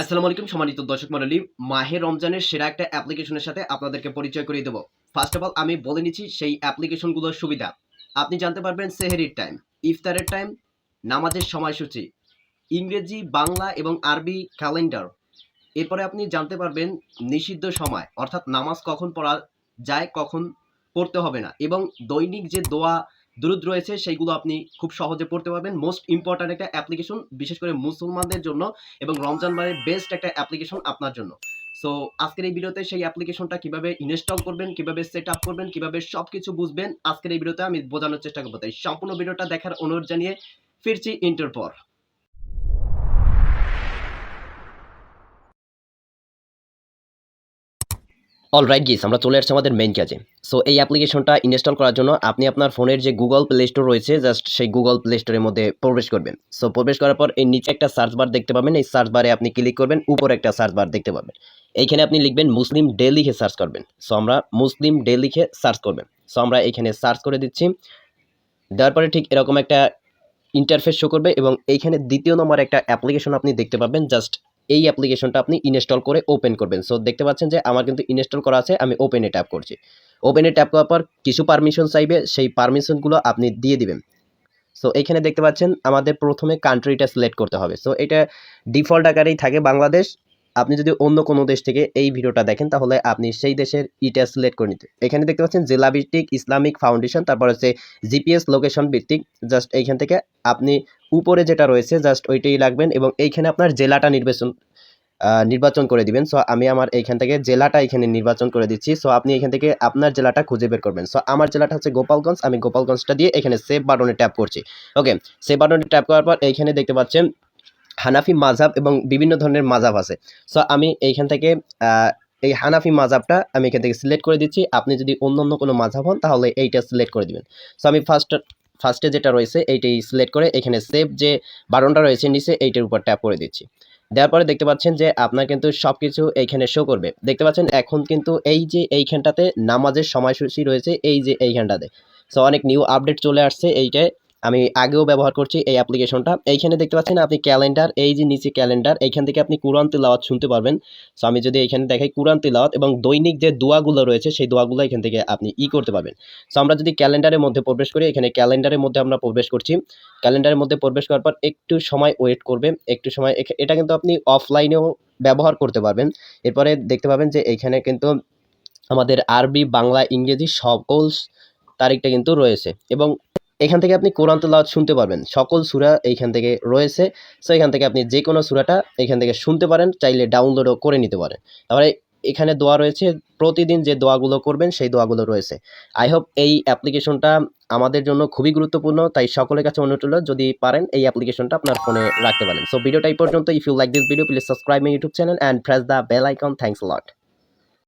আসসালামু আলাইকুম, সম্মানিত দর্শক মণ্ডলী। মাহে রমজানের সেরা একটা অ্যাপ্লিকেশনের সাথে আপনাদেরকে পরিচয় করিয়ে দেবো। ফার্স্ট অফ অল আমি বলে নিচ্ছি, সেই অ্যাপ্লিকেশনগুলোর সুবিধা। আপনি জানতে পারবেন, সেহেরির টাইম ইফতারের টাইম নামাজের সময়সূচি, ইংরেজি, বাংলা এবং আরবি ক্যালেন্ডার এরপরে আপনি জানতে পারবেন, নিষিদ্ধ সময়, অর্থাৎ নামাজ কখন পড়া যায়, কখন পড়তে হবে না। এবং দৈনিক যে দোয়া দুরুদ রয়েছে, সেইগুলো আপনি খুব সহজে পড়তে পারবেন। মোস্ট ইম্পর্ট্যান্ট একটা অ্যাপ্লিকেশন বিশেষ করে মুসলমানদের জন্য এবং রমজান মানের বেস্ট একটা অ্যাপ্লিকেশন আপনার জন্য। সো আজকের এই ভিডিওতে সেই অ্যাপ্লিকেশনটা কীভাবে ইনস্টল করবেন, কীভাবে সেট আপ করবেন, কীভাবে সব কিছু বুঝবেন, আজকের এই ভিডিওতে আমি বোঝানোর চেষ্টা করব। তাই সম্পূর্ণ ভিডিওটা দেখার অনুরোধ জানিয়ে ফিরছি ইন্টার পর অলরাইট গিস আমরা চলে আসছি আমাদের মেইন কাজে। সো এই অ্যাপ্লিকেশনটা ইনস্টল করার জন্য আপনি আপনার ফোনের যে গুগল প্লে স্টোর রয়েছে জাস্ট সেই গুগল প্লে স্টোরের মধ্যে প্রবেশ করবেন। সো প্রবেশ করার পর এই নিচে একটা সার্চ বার দেখতে পাবেন। এই সার্চ বারে আপনি ক্লিক করবেন, উপরে একটা সার্চ বার দেখতে পাবেন। এইখানে আপনি লিখবেন মুসলিম ডে লিখে সার্চ করবেন। সো আমরা মুসলিম ডে লিখে সার্চ করবেন। সো আমরা এখানে সার্চ করে দিচ্ছি। দেওয়ার পরে ঠিক এরকম একটা ইন্টারফেস শো করবে এবং এইখানে দ্বিতীয় নম্বর একটা অ্যাপ্লিকেশন আপনি দেখতে পাবেন জাস্ট এই অ্যাপ্লিকেশনটা আপনি ইনস্টল করে ওপেন করবেন। সো দেখতে পাচ্ছেন যে আমার কিন্তু ইনস্টল করা আছে, আমি ওপেনে ট্যাপ করছি। ওপেনে ট্যাপ করার পর কিছু পারমিশন চাইবে, সেই পারমিশনগুলো আপনি দিয়ে দিবেন। সো এখানে দেখতে পাচ্ছেন আমাদের প্রথমে কান্ট্রিটা সিলেক্ট করতে হবে। সো এটা ডিফল্ট আকারেই থাকে বাংলাদেশ। আপনি যদি অন্য কোনো দেশ থেকে এই ভিডিওটা দেখেন, তাহলে আপনি সেই দেশের ইটা সিলেক্ট করে নিতে। এখানে দেখতে পাচ্ছেন জেলা ভিত্তিক ইসলামিক ফাউন্ডেশন তারপর হচ্ছে জিপিএস লোকেশন ভিত্তিক। জাস্ট এইখান থেকে আপনি উপরে যেটা রয়েছে জাস্ট ওইটাই লাগবেন এবং এইখানে আপনার জেলাটা নির্বাচন নির্বাচন করে দিবেন। সো আমি আমার এইখান থেকে জেলাটা এখানে নির্বাচন করে দিচ্ছি। সো আপনি এখান থেকে আপনার জেলাটা খুঁজে বের করবেন। সো আমার জেলাটা হচ্ছে গোপালগঞ্জ। আমি গোপালগঞ্জটা দিয়ে এখানে সেভ বাটনে ট্যাপ করছি। ওকে সেভ বাটনে ট্যাপ করার পর এইখানে দেখতে পাচ্ছেন হানাফি মাঝাব এবং বিভিন্ন ধরনের মাঝাব আছে। সো আমি এইখান থেকে এই হানাফি মাঝাবটা আমি এখান থেকে সিলেক্ট করে দিচ্ছি। আপনি যদি অন্য অন্য কোনো মাঝাব হন, তাহলে এইটা সিলেক্ট করে দিবেন। সো আমি ফার্স্ট ফার্স্টে যেটা রয়েছে, এইটাই সিলেক্ট করে এখানে সেভ যে বাটনটা রয়েছে নিচে, এইটার উপর ট্যাপ করে দিচ্ছি। দেওয়ার পরে দেখতে পাচ্ছেন যে আপনার কিন্তু সব কিছু এইখানে শো করবে। দেখতে পাচ্ছেন এখন কিন্তু এই যে এইখানটাতে নামাজের সময়সূচি রয়েছে, এই যে এইখানটাতে। সো অনেক নিউ আপডেট চলে আসছে এইটায়। আমি আগেও ব্যবহার করছি এই অ্যাপ্লিকেশনটা। এইখানে দেখতে পাচ্ছেন আপনি ক্যালেন্ডার, এই যে নিচে ক্যালেন্ডার, এইখান থেকে আপনি কোরআন তিলাওয়াত শুনতে পারবেন। সো আমি যদি এখানে দেখাই কোরআন তিলাওয়াত এবং দৈনিক যে দোয়াগুলো রয়েছে, সেই দোয়াগুলো এখান থেকে আপনি ই করতে পারবেন। সো আমরা যদি ক্যালেন্ডারের মধ্যে প্রবেশ করি, এখানে ক্যালেন্ডারের মধ্যে আমরা প্রবেশ করছি। ক্যালেন্ডারের মধ্যে প্রবেশ করার পর একটু সময় ওয়েট করবে একটু সময় এটা কিন্তু আপনি অফলাইনেও ব্যবহার করতে পারবেন। এরপরে দেখতে পাবেন যে এইখানে কিন্তু আমাদের আরবি, বাংলা, ইংরেজি সকল তারিখটা কিন্তু রয়েছে। এবং এখান থেকে আপনি কোরআন তেলাওয়াত শুনতে পারবেন। সকল সূরা এইখান থেকে রয়েছে। সো এখান থেকে আপনি যে কোনো সূরাটা এখান থেকে শুনতে পারেন, চাইলে ডাউনলোডও করে নিতে পারেন। তারপরে এখানে দোয়া রয়েছে, প্রতিদিন যে দোয়াগুলো করবেন, সেই দোয়াগুলো রয়েছে। আই হোপ এই অ্যাপ্লিকেশনটা আমাদের জন্য খুবই গুরুত্বপূর্ণ, তাই সকলের কাছে অনুরোধ হলো যদি পারেন এই অ্যাপ্লিকেশনটা আপনার ফোনে রাখতে পারেন। সো ভিডিওটা এই পর্যন্ত if you like this video please subscribe my YouTube channel and press the bell icon thanks lot